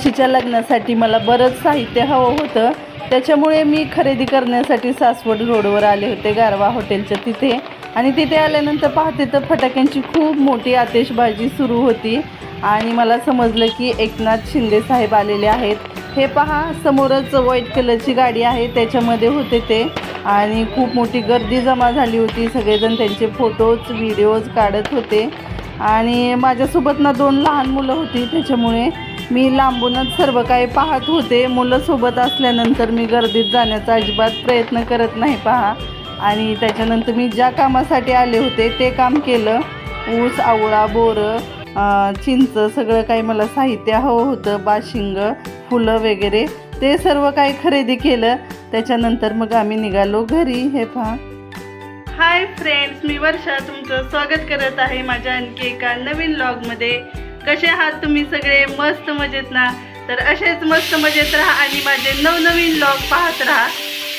मावशीच्या लग्नासाठी मला बरंच साहित्य हवं होतं. त्याच्यामुळे मी खरेदी करण्यासाठी सासवड रोडवर आले होते गारवा हॉटेलच्या तिथे. आणि तिथे आल्यानंतर पाहते तर फटाक्यांची खूप मोठी आतिषबाजी सुरू होती. आणि मला समजलं की एकनाथ शिंदे साहेब आलेले आहेत. हे पहा समोरच व्हाईट कलरची गाडी आहे त्याच्यामध्ये होते ते. आणि खूप मोठी गर्दी जमा झाली होती. सगळेजण त्यांचे फोटोज व्हिडिओज काढत होते. आणि माझ्यासोबत ना दोन लहान मुलं होती त्याच्यामुळे मी लांबूनच सर्व काही पाहत होते. मुलं सोबत असल्यानंतर मी गर्दीत जाण्याचा अजिबात प्रयत्न करत नाही पहा. आणि त्याच्यानंतर मी ज्या कामासाठी आले होते ते काम केलं. ऊस आवळा बोरं चिंच सगळं काही मला साहित्य हवं होतं. बाशिंग फुलं वगैरे ते सर्व काही खरेदी केलं. त्याच्यानंतर मग आम्ही निघालो घरी. हे पहा. हाय फ्रेंड्स मी वर्षा तुमचं स्वागत करत आहे माझ्या आणखी एका नवीन लॉगमध्ये कसे आहात तुम्ही सगळे? मस्त मजेत ना? तर असेच मस्त मजेत राहा आणि माझे नवनवीन ब्लॉग पाहत राहा.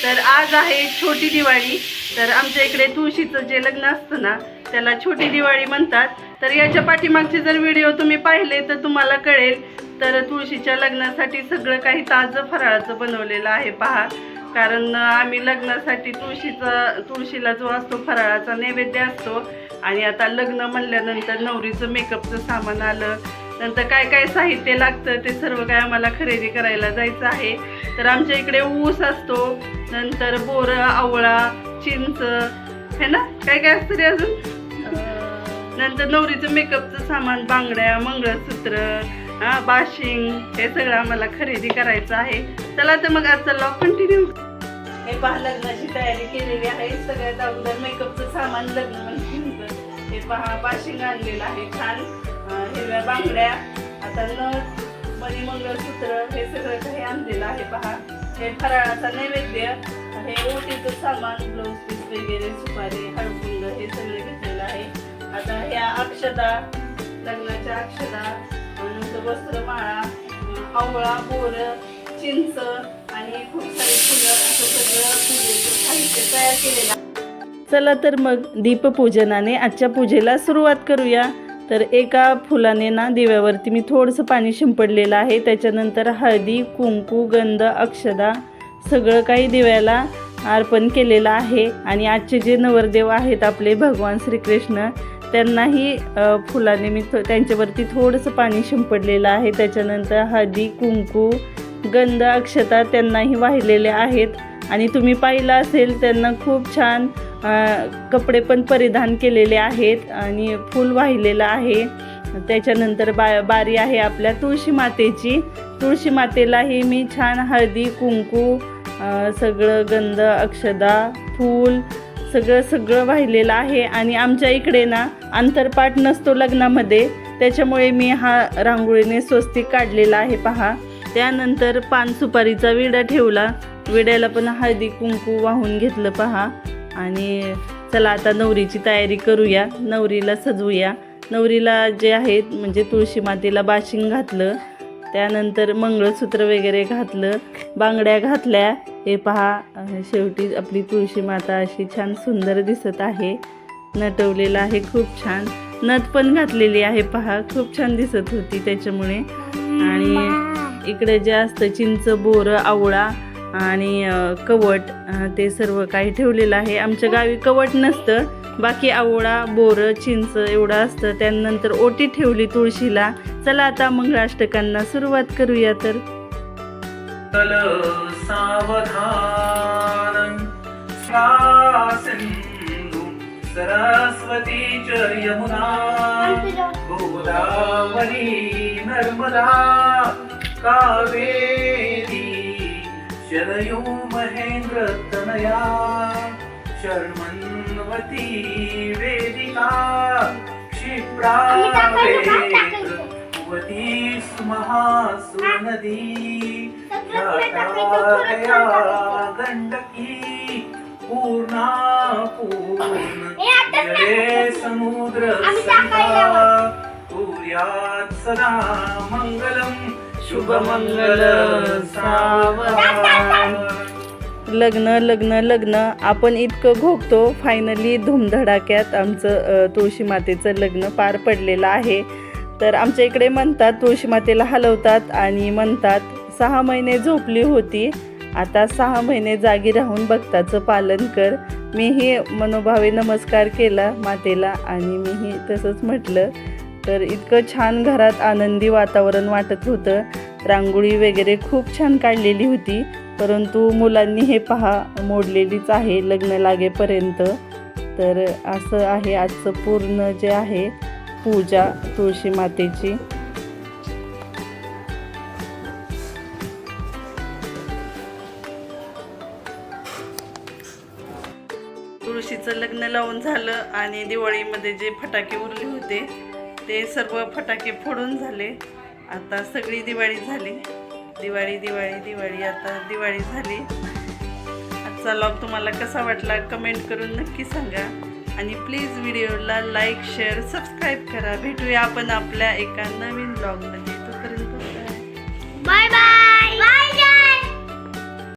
तर आज आहे छोटी दिवाळी. तर आमच्या इकडे तुळशीचं जे लग्न असतं ना त्याला छोटी दिवाळी म्हणतात. तर याच्या पाठीमागचे जर व्हिडिओ तुम्ही पाहिले तर तुम्हाला कळेल. तर तुळशीच्या लग्नासाठी सगळं काही ताजं फराळाचं बनवलेलं आहे पहा. कारण आम्ही लग्नासाठी तुळशीचा तुळशीला जो असतो फराळाचा नैवेद्य असतो आणि आता लग्न म्हणल्यानंतर नवरीचं मेकअपचं सामान आलं. नंतर काय काय साहित्य लागतं ते सर्व काय आम्हाला खरेदी करायला जायचं आहे. तर आमच्या इकडे ऊस असतो नंतर बोरं आवळा चिंच हे ना? काय काय असतं रे अजून? नंतर नवरीचं मेकअपचं सामान बांगड्या मंगळसूत्र हा बाशिंग हे सगळं आम्हाला खरेदी करायचं आहे. चला तर मग आजचा लॉग कंटिन्यू हे पहा लग्नाची तयारी केलेली आहे. सगळ्यात अगोदर मेकअपचं सामान लग्न बाशिंग आणलेलं आहे छान. हिरव्या बांगड्या आता नथ मणी मंगळसूत्र हे सगळं काही आणलेलं आहे पहा. हे फराळाचा नैवेद्य हे ओटीचं सामान ब्लाऊज पीस वगैरे सुपारी हळकुंड हे सगळं घेतलेलं आहे. आता ह्या अक्षदा लग्नाच्या अक्षदा नंतर वस्त्रमाळा आवळा बोर चिंच आणि खूप सारे फुलं असं सगळं पूजेचं साहित्य तयार केलेलं आहे. चला तर मग दीपपूजनाने आजच्या पूजेला सुरुवात करूया. तर एका फुलाने ना दिव्यावरती मी थोडंसं पाणी शिंपडलेलं आहे. त्याच्यानंतर हळदी कुंकू गंध अक्षदा सगळं काही दिव्याला अर्पण केलेलं आहे. आणि आजचे जे नवरदेव आहेत आपले भगवान श्रीकृष्ण त्यांनाही फुलाने मी थो- त्यांच्यावरती थोडंसं पाणी शिंपडलेलं आहे. त्याच्यानंतर हळदी कुंकू गंध अक्षता त्यांनाही वाहिलेल्या आहेत. आणि तुम्ही पाहिलं असेल त्यांना खूप छान कपडे पण परिधान केलेले आहेत आणि फूल वाहिलेलं आहे. त्याच्यानंतर बा बारी आहे आपल्या तुळशी मातेची. तुळशी मातेलाही मी छान हळदी कुंकू सगळं गंध अक्षदा फूल सगळं सगळं वाहिलेलं आहे. आणि आमच्या इकडे ना अंतरपाठ नसतो लग्नामध्ये. त्याच्यामुळे मी हा रांगोळीने स्वस्तिक काढलेला आहे पहा. त्यानंतर पान सुपारीचा विडा ठेवला. विड्याला पण हळदी कुंकू वाहून घेतलं पहा. आणि चला आता नवरीची तयारी करूया. नवरीला सजवूया. नवरीला जे आहेत म्हणजे तुळशी मातीला बाशिंग घातलं. त्यानंतर मंगळसूत्र वगैरे घातलं. बांगड्या घातल्या. हे पहा शेवटी आपली तुळशी माता अशी छान सुंदर दिसत आहे. नटवलेलं आहे खूप छान. नथ पण घातलेली आहे पहा खूप छान दिसत होती त्याच्यामुळे. आणि इकडे जे असतं चिंच बोरं आवळा आणि कवट ते सर्व काही ठेवलेलं आहे. आमच्या गावी कवट नसतं. बाकी आवळा बोरं चिंच एवढं असतं. त्यानंतर ओटी ठेवली तुळशीला. चला आता मंगळाष्टकांना सुरुवात करूया तर. कल सावधान सरस्वती च यमुना गोदावरी नर्मदा कावेरी शरयू महेंद्र तनया शर्मन्वती वेदिका क्षिप्रा वती महासुनदी ख्याताया गंडकी पूर्णा पूर्ण जले समुद्र सरिता सूर्यात् सदा मङ्गलम् शुभमंगल लग्न लग्न लग्न. आपण इतकं घोगतो फायनली धूमधडाक्यात आमचं तुळशी मातेचं लग्न पार पडलेलं आहे. तर आमच्या इकडे म्हणतात तुळशी मातेला हलवतात आणि म्हणतात सहा महिने झोपली होती. आता सहा महिने जागी राहून भक्ताचं पालन कर. मीही मनोभावे नमस्कार केला मातेला आणि मीही तसंच म्हटलं. तर इतकं छान घरात आनंदी वातावरण वाटत होतं. रांगोळी वगैरे खूप छान काढलेली होती. परंतु मुलांनी हे पहा मोडलेलीच आहे लग्न लागेपर्यंत. तर असं आहे आजचं पूर्ण जे आहे पूजा तुळशी मातेची. तुळशीचं लग्न लावून झालं आणि दिवाळीमध्ये जे फटाके उरले होते ते सर्व फटाके फोडून झाले. आता सगळी दिवाळी झाली. दिवाळी दिवाळी दिवाळी आता दिवाळी झाली. आजचा लॉग तुम्हाला कसा वाटला कमेंट करून नक्की सांगा. आणि प्लीज व्हिडिओला लाईक शेअर सबस्क्राईब करा. भेटूया आपण आपल्या एका नवीन ब्लॉगमध्ये तोपर्यंत बाय बाय